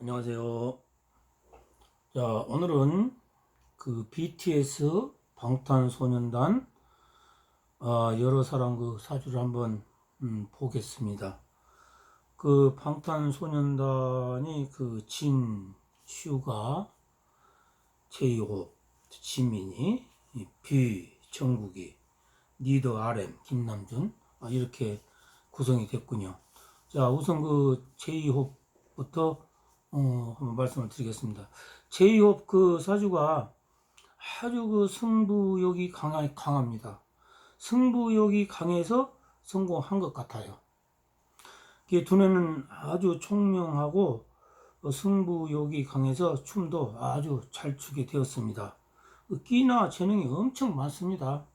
안녕하세요. 자, 오늘은 그 BTS 방탄소년단 아, 여러 사람 그 사주를 한번 음, 보겠습니다. 그 방탄소년단이 그 진, 슈가, 제이홉, 지민이, 이 비, 정국이, 리더 RM, 김남준 아, 이렇게 구성이 됐군요. 자, 우선 그 제이홉부터 어, 한번 말씀을 드리겠습니다. 제이홉 그 사주가 아주 그 승부욕이 강하, 강합니다. 승부욕이 강해서 성공한 것 같아요. 이게 두뇌는 아주 총명하고 어, 승부욕이 강해서 춤도 아주 잘 추게 되었습니다. 그 끼나 재능이 엄청 많습니다.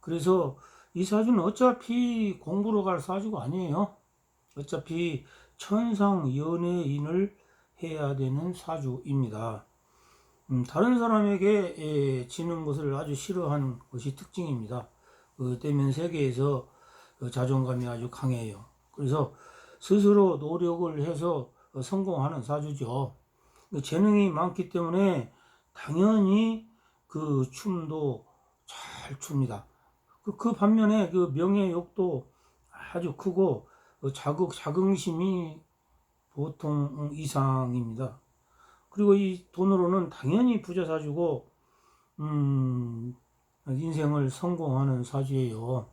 그래서 이 사주는 어차피 공부로 갈 사주가 아니에요. 어차피 천상 연예인을 해야 되는 사주입니다. 음, 다른 사람에게 에, 지는 것을 아주 싫어하는 것이 특징입니다. 그 때문에 세계에서 그 자존감이 아주 강해요. 그래서 스스로 노력을 해서 어, 성공하는 사주죠. 그 재능이 많기 때문에 당연히 그 춤도 잘 춥니다. 그, 그 반면에 그 명예욕도 아주 크고 어, 자극, 자긍심이 보통 이상입니다. 그리고 이 돈으로는 당연히 부자 사주고, 음, 인생을 성공하는 사주예요.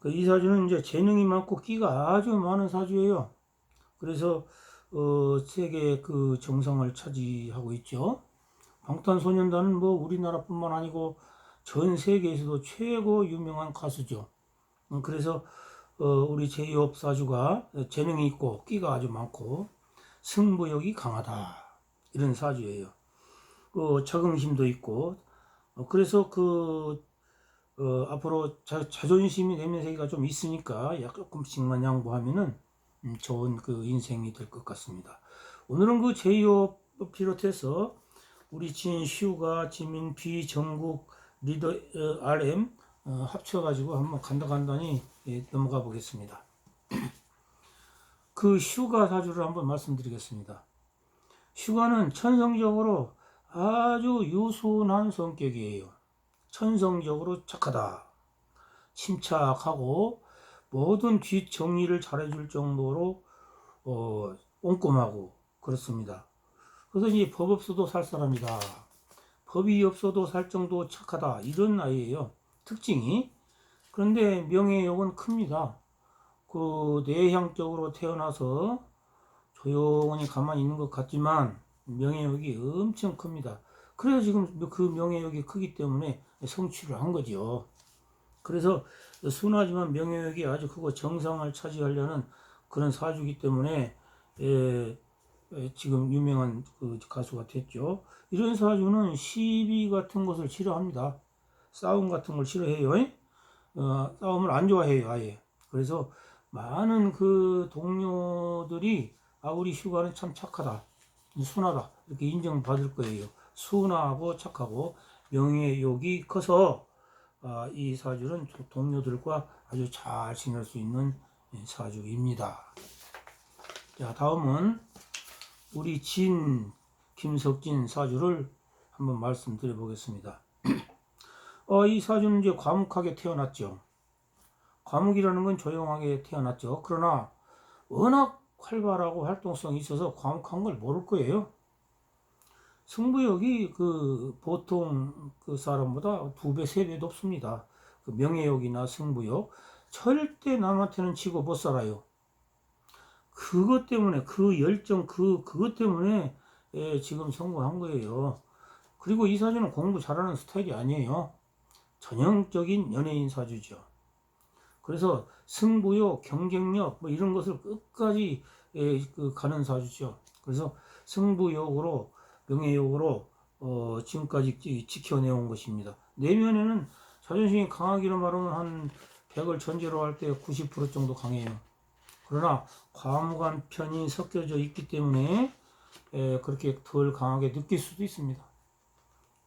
그이 사주는 이제 재능이 많고 끼가 아주 많은 사주예요. 그래서, 어, 세계 그 정상을 차지하고 있죠. 방탄소년단은 뭐 우리나라뿐만 아니고 전 세계에서도 최고 유명한 가수죠. 음, 그래서 어, 우리 제이홉 사주가 재능이 있고 끼가 아주 많고 승부욕이 강하다 이런 사주예요. 그 자긍심도 있고 어, 그래서 그 어, 앞으로 자, 자존심이 내면세기가 좀 있으니까 약 조금씩만 양보하면은 음, 좋은 그 인생이 될 것 같습니다. 오늘은 그 제이홉 비롯해서 우리 진 슈가 지민 비 정국 리더 어, RM 어, 합쳐가지고 한번 간단간단히 예, 넘어가 보겠습니다. 그 슈가 사주를 한번 말씀드리겠습니다. 슈가는 천성적으로 아주 유순한 성격이에요. 천성적으로 착하다. 침착하고 모든 뒷 정리를 잘해줄 정도로 어, 꼼꼼하고 그렇습니다. 그래서 이제 법 없어도 살 사람이다. 법이 없어도 살 정도 착하다. 이런 아이예요. 특징이. 그런데 명예욕은 큽니다. 그 내향적으로 태어나서 조용히 가만히 있는 것 같지만 명예욕이 엄청 큽니다. 그래서 지금 그 명예욕이 크기 때문에 성취를 한 거죠. 그래서 순하지만 명예욕이 아주 크고 정상을 차지하려는 그런 사주기 때문에 에, 에, 지금 유명한 그 가수가 됐죠. 이런 사주는 시비 같은 것을 싫어합니다. 싸움 같은 걸 싫어해요. 어, 싸움을 안 좋아해요, 아예. 그래서 많은 그 동료들이 아 우리 휴가는 참 착하다, 순하다 이렇게 인정받을 거예요. 순하고 착하고 명예욕이 커서 아, 이 사주는 동료들과 아주 잘 지낼 수 있는 사주입니다. 자 다음은 우리 진 김석진 사주를 한번 말씀드려 보겠습니다. 어, 이 사주는 이제 과묵하게 태어났죠. 과묵이라는 건 조용하게 태어났죠. 그러나 워낙 활발하고 활동성이 있어서 과묵한 걸 모를 거예요. 승부욕이 그 보통 그 사람보다 두 배, 세 배 높습니다. 그 명예욕이나 승부욕. 절대 남한테는 치고 못 살아요. 그것 때문에, 그 열정, 그, 그것 때문에 예, 지금 성공한 거예요. 그리고 이 사주는 공부 잘하는 스타일이 아니에요. 전형적인 연예인 사주죠. 그래서 승부욕, 경쟁력 뭐 이런 것을 끝까지 예, 그 가는 사주죠. 그래서 승부욕으로 명예욕으로 어, 지금까지 지켜내온 것입니다. 내면에는 자존심이 강하기로 말하면 한 100을 전제로 할 때 90% 정도 강해요. 그러나 과묵한 편이 섞여져 있기 때문에 에, 그렇게 덜 강하게 느낄 수도 있습니다.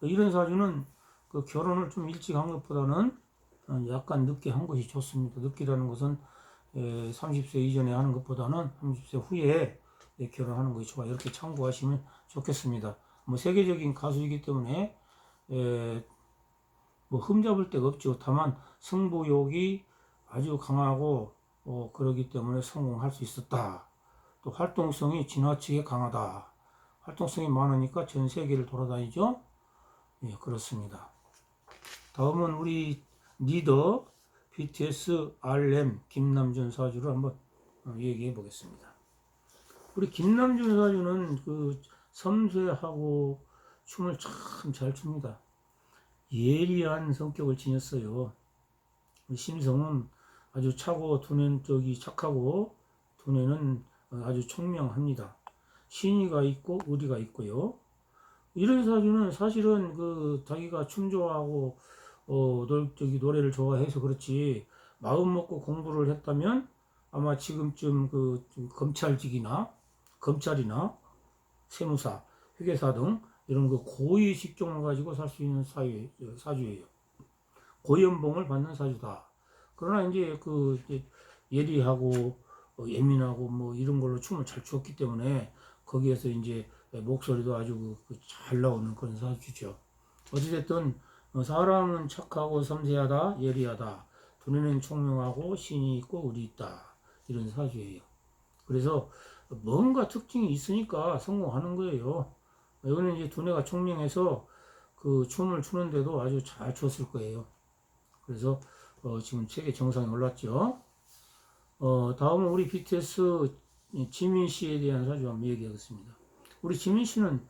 이런 사주는 그 결혼을 좀 일찍 한 것보다는 어, 약간 늦게 한 것이 좋습니다. 늦게라는 것은 30세 이전에 하는 것보다는 30세 후에 예, 결혼하는 것이 좋아. 이렇게 참고하시면 좋겠습니다. 뭐 세계적인 가수이기 때문에 에, 뭐 흠잡을 데가 없죠. 다만 승부욕이 아주 강하고 어, 그러기 때문에 성공할 수 있었다. 또 활동성이 지나치게 강하다. 활동성이 많으니까 전 세계를 돌아다니죠. 예, 그렇습니다. 다음은 우리 리더 BTS RM 김남준 사주를 한번 어, 얘기해 보겠습니다. 우리 김남준 사주는 그 섬세하고 춤을 참 잘 춥니다. 예리한 성격을 지녔어요. 심성은 아주 차고 두뇌는 저기 착하고 두뇌는 아주 총명합니다. 신의가 있고 의리가 있고요. 이런 사주는 사실은 그 자기가 춤 좋아하고 어, 노, 저기 노래를 좋아해서 그렇지 마음 먹고 공부를 했다면 아마 지금쯤 그좀 검찰직이나 검찰이나 세무사, 회계사 등 이런 그 고위 직종을 가지고 살 수 있는 사유, 사주예요. 고연봉을 받는 사주다. 그러나 이제 그 예리하고 어, 예민하고 뭐 이런 걸로 춤을 잘 추었기 때문에 거기에서 이제 목소리도 아주 그- 그잘 나오는 그런 사주죠. 어찌됐든 어, 사람은 착하고 섬세하다, 예리하다. 두뇌는 총명하고 신이 있고 의리 있다. 이런 사주예요. 그래서 뭔가 특징이 있으니까 성공하는 거예요. 이거는 이제 두뇌가 총명해서 그 춤을 추는데도 아주 잘 췄을 거예요. 그래서 어, 지금 세계 정상에 올랐죠. 어, 다음은 우리 BTS 지민 씨에 대한 사주 한번 얘기하겠습니다. 우리 지민 씨는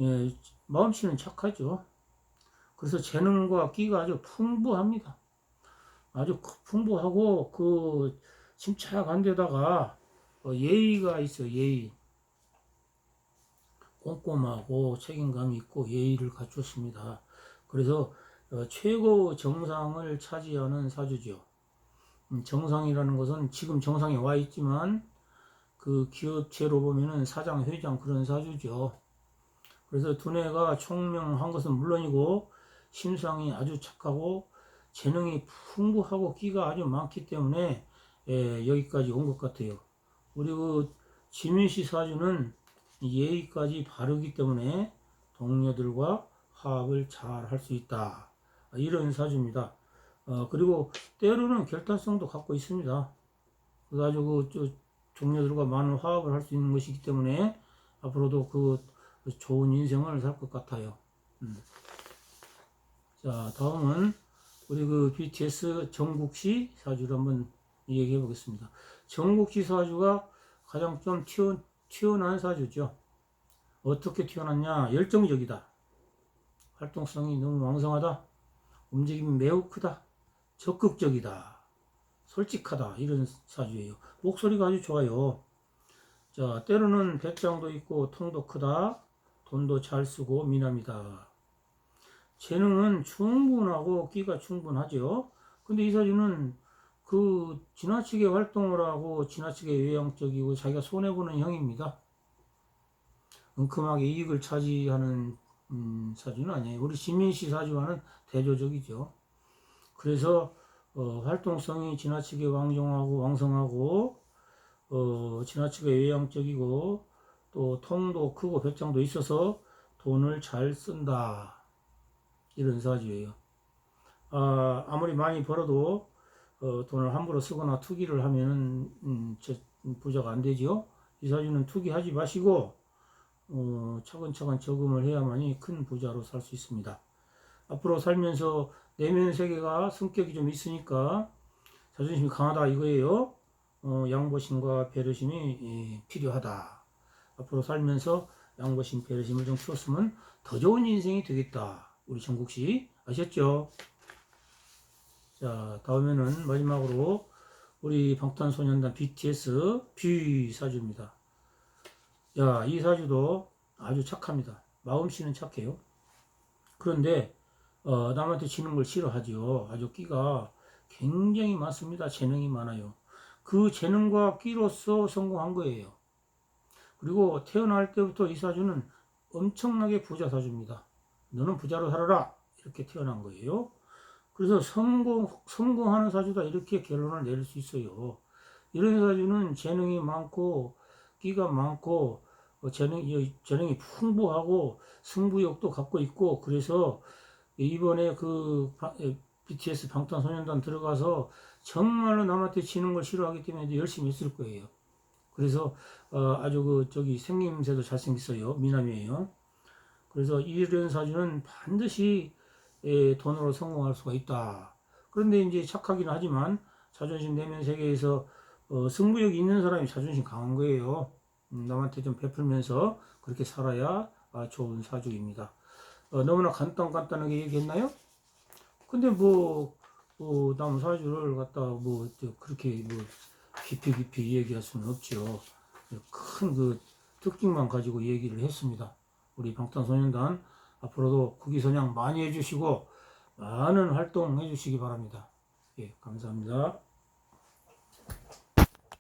예, 마음씨는 착하죠. 그래서 재능과 끼가 아주 풍부합니다. 아주 풍부하고 그 침착한 데다가 어, 예의가 있어요. 예의. 꼼꼼하고 책임감이 있고 예의를 갖췄습니다. 그래서 어, 최고 정상을 차지하는 사주죠. 음, 정상이라는 것은 지금 정상에 와 있지만 그 기업체로 보면은 사장, 회장 그런 사주죠. 그래서 두뇌가 총명한 것은 물론이고 심상이 아주 착하고 재능이 풍부하고 끼가 아주 많기 때문에 예, 여기까지 온 것 같아요. 우리 그 지민 씨 사주는 예의까지 바르기 때문에 동료들과 화합을 잘 할 수 있다. 이런 사주입니다. 어, 그리고 때로는 결단성도 갖고 있습니다. 그래가지고 저 동료들과 많은 화합을 할 수 있는 것이기 때문에 앞으로도 그 좋은 인생을 살 것 같아요. 음. 자, 다음은 우리 그 BTS 정국씨 사주를 한번 얘기해 보겠습니다. 정국씨 사주가 가장 좀 튀어, 튀어난 사주죠. 어떻게 튀어났냐? 열정적이다. 활동성이 너무 왕성하다. 움직임이 매우 크다. 적극적이다. 솔직하다. 이런 사주예요. 목소리가 아주 좋아요. 자, 때로는 배짱도 있고 통도 크다. 돈도 잘 쓰고 미남이다. 재능은 충분하고 끼가 충분하죠. 근데 이 사주는 그 지나치게 활동을 하고 지나치게 외향적이고 자기가 손해보는 형입니다. 은큼하게 이익을 차지하는 음, 사주는 아니에요. 우리 시민씨 사주와는 대조적이죠. 그래서 어, 활동성이 지나치게 왕정하고 왕성하고 어, 지나치게 외향적이고 또 통도 크고 배짱도 있어서 돈을 잘 쓴다. 이런 사주예요. 아, 아무리 많이 벌어도 어, 돈을 함부로 쓰거나 투기를 하면은 음, 저, 부자가 안 되지요. 이 사주는 투기하지 마시고 어, 차근차근 저금을 해야만이 큰 부자로 살 수 있습니다. 앞으로 살면서 내면 세계가 성격이 좀 있으니까 자존심이 강하다 이거예요. 어, 양보심과 배려심이 예, 필요하다. 앞으로 살면서 양보심, 배려심을 좀 키웠으면 더 좋은 인생이 되겠다. 우리 씨 아셨죠? 자, 다음에는 마지막으로 우리 방탄소년단 BTS 뷰 사주입니다. 야, 이 사주도 아주 착합니다. 마음씨는 착해요. 그런데 어, 남한테 지는 걸 싫어하죠. 아주 끼가 굉장히 많습니다. 재능이 많아요. 그 재능과 끼로서 성공한 거예요. 그리고 태어날 때부터 이 사주는 엄청나게 부자 사주입니다. 너는 부자로 살아라. 이렇게 태어난 거예요. 그래서 성공, 성공하는 사주다. 이렇게 결론을 내릴 수 있어요. 이런 사주는 재능이 많고 끼가 많고 어, 재능, 이 재능이 풍부하고 승부욕도 갖고 있고 그래서 이번에 그 BTS 방탄소년단 들어가서 정말로 남한테 지는 걸 싫어하기 때문에 열심히 했을 거예요. 그래서 어, 아주 그 저기 생김새도 잘생겼어요. 미남이에요. 그래서 이런 사주는 반드시 에, 돈으로 성공할 수가 있다. 그런데 이제 착하긴 하지만 자존심 내면 세계에서 어, 승부욕이 있는 사람이 자존심 강한 거예요. 음, 남한테 좀 베풀면서 그렇게 살아야 아, 좋은 사주입니다. 어, 너무나 간단 간단하게 얘기했나요? 근데 뭐, 뭐, 남 사주를 갖다가 뭐, 저 그렇게 뭐, 깊이 깊이 얘기할 수는 없죠. 큰 그 특징만 가지고 얘기를 했습니다. 우리 방탄소년단 앞으로도 국위선양 많이 해주시고, 많은 활동 해주시기 바랍니다. 예, 감사합니다.